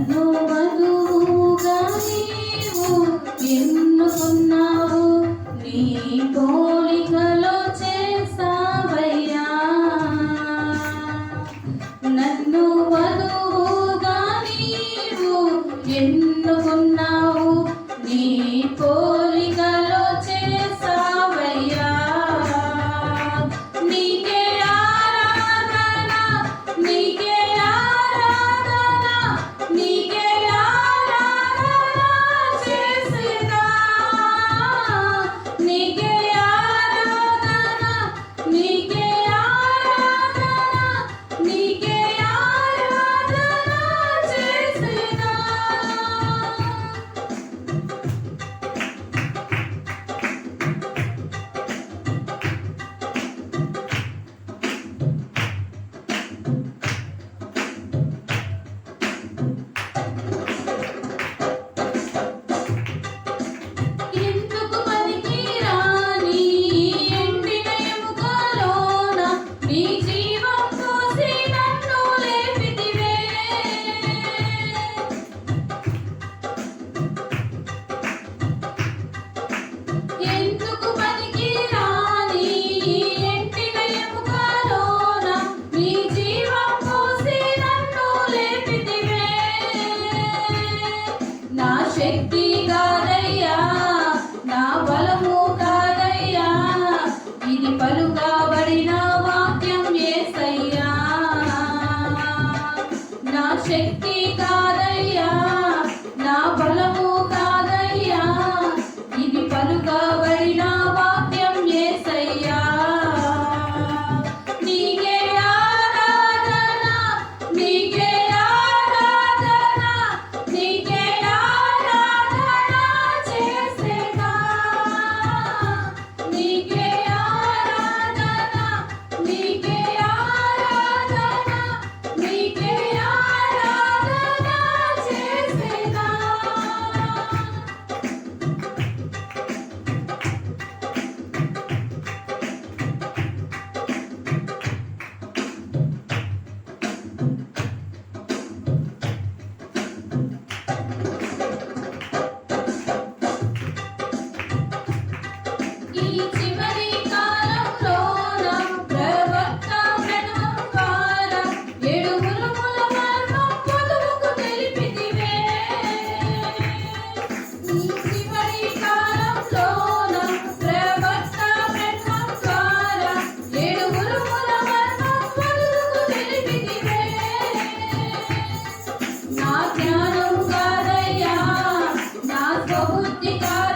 నన్ను వధువుగా నీవు ఎన్నుకున్నావు నీ పోలికలో చేసావయ్యా. నన్ను వధువుగా నీవు ఎన్నుకున్నావు Love. Oh,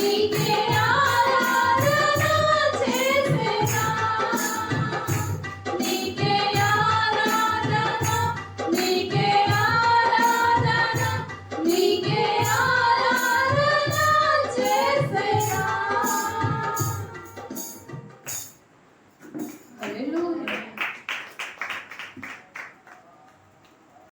We